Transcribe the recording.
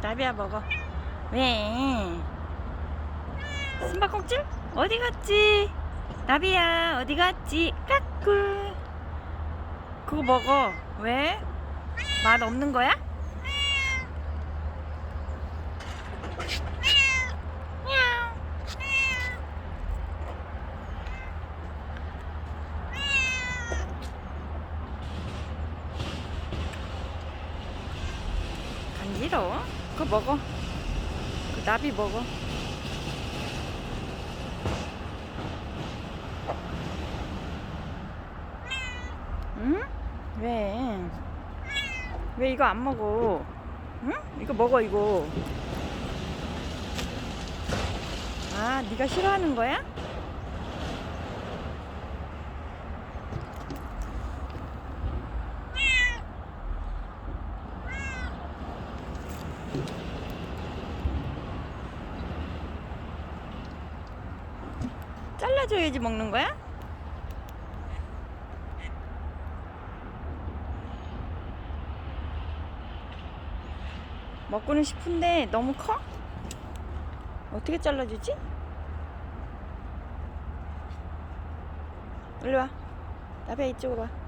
나비야 먹어. 왜? 숨바꼭질? 어디 갔지? 나비야 어디 갔지? 까꿍. 그거 먹어. 왜? 맛 없는 거야? 간지러워? 그거 먹어. 그 나비 먹어. 응? 왜? 왜 이거 안 먹어? 응? 이거 먹어 이거. 아, 네가 싫어하는 거야? 잘라줘야지 먹는 거야? 먹고는 싶은데 너무 커? 어떻게 잘라주지? 일로 와. 나비야 이쪽으로 와.